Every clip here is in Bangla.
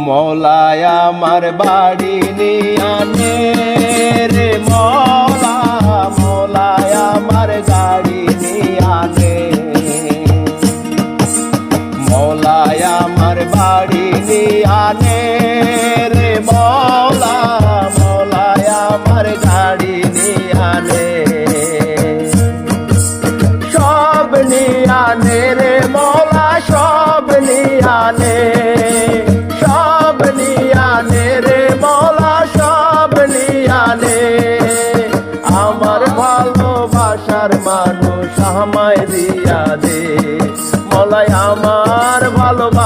মৌলায় আমার বাড়ি নিয়ানে রে মলা মলায় আমার গাড়ি নিয়ানে মলায় আমার বাড়ি নিয়ানে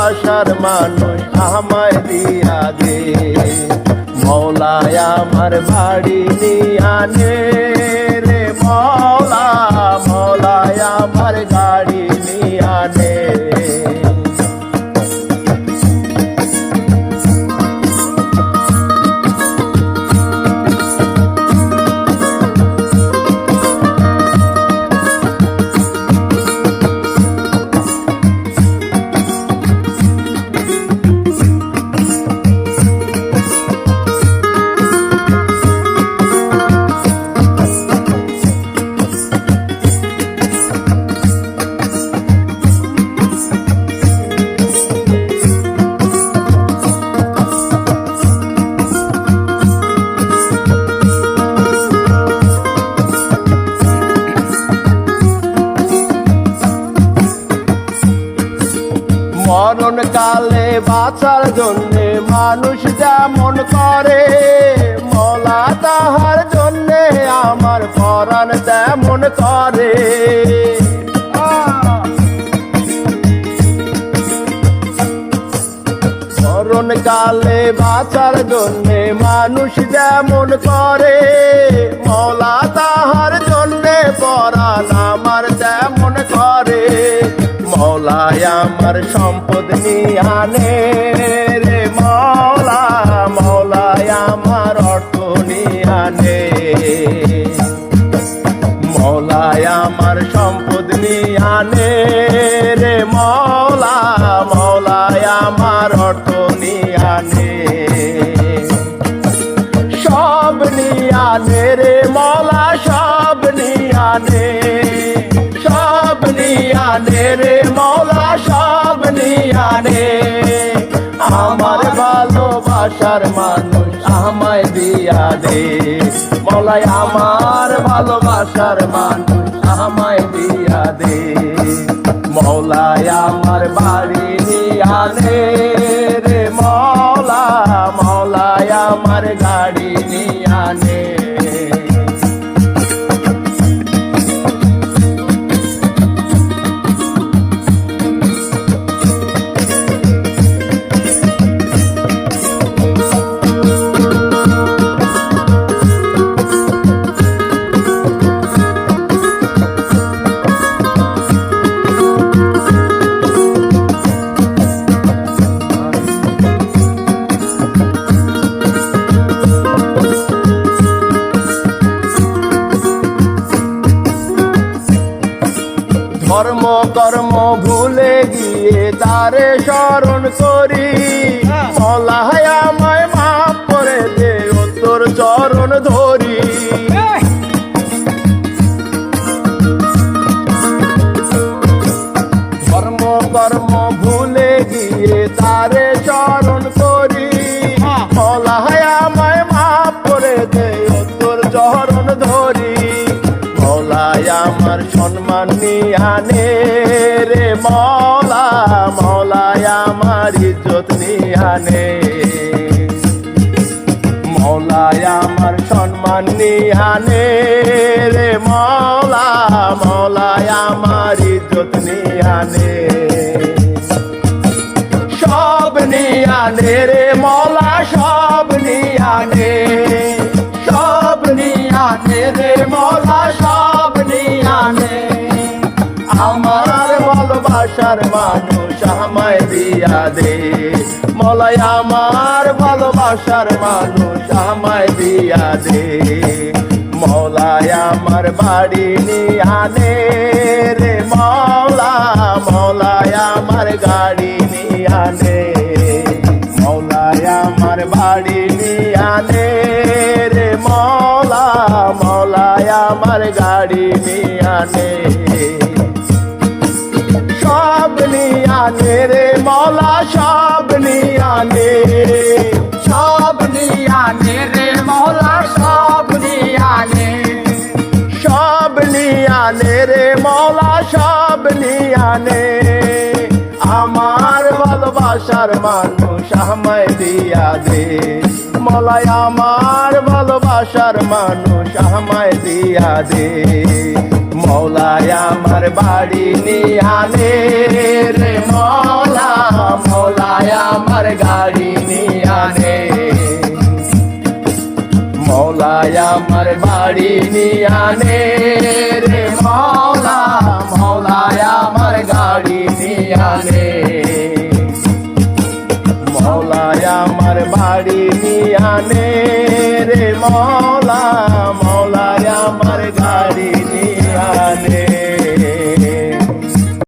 ভালোবাসার মানুষ আমায় দিয়া দে। মৌলায় আমার বাড়ি নিয়ানে রে মৌলা। কালে বাঁচার জন্যে মানুষ যেমন করে, মলা তাহার জন্যে আমার পরাণ তেমন করে। কালে বাঁচার জন্যে মানুষ যেমন করে, মলা তাহার জন্যে পরাণ আমার মৌলায় আমার সম্পদ নিয়ানে রে মৌলা মৌলায় আমার অর্থ নিয়ানে মৌলায় আমার সম্পদ নিয়ানে রে মৌলা মৌলায় আমার অর্থ নিয়ানে সব নিয়ানে রে মৌলা, সব নিয়ানে নিয়ানে রে মৌলা সব নিয়ানে। আমার ভালোবাসার মানুষ আমায় দিয়া দে মৌলাই, আমার ভালোবাসার মানুষ আমায় দিয়া দে মৌলাই, আমার বাড়ি নিয়ানে রে, মৌলা, মৌলাই, আমার ধর্ম কর্ম ভুলে গিয়ে তারে স্মরণ করি। মলায় আমায় মাপ করে দে তোর চরণ ধরি। সম্মান রে মলা মৌলায় আমার ইজ্জত নিয়ানে মৌলায় আমার সম্মান নিয়ানে রে মলা মৌলায় আমার ইজ্জত নিয়ানে সব নিয়ানে রে মৌলা, সব নিয়ানে সব নিয়ানে রে মৌলা ভালোবাসার মানুষ আমায় দিয়া দে। মলাই আমার ভালোবাসার মানুষ আমায় দিয়া দে। মলাই আমার বাড়ি নিয়া নিয়ানে রে মলা। মলাই আমার গাড়ি নিয়া নিয়ানে মলাই আমার বাড়ি নিয়া নিয়ানে রে মলা। মলাই আমার গাড়ি নিয়া নিয়ানে নিয়ানে রে, মৌলা সব নিয়ানে সব নিয়ানে রে, মৌলা সব নিয়ানে সব নিয়ানে রে, মৌলা সব নিয়ানে আমার ভালোবাসার মানুষ আমায় দিয়া দে। মলাই আমার ভালোবাসার মানুষ আমায় দিয়া দে। মৌলায় আমার বাড়ি নিয়ানে রে মৌলা, মৌলায় আমার গাড়ি নিয়ানে মৌলায় আমার বাড়ি নিয়ানে রে মৌলা, মৌলায় আমার গাড়ি নিয়ানে মৌলায় আমার বাড়ি নিয়ানে রে মৌলা মৌলা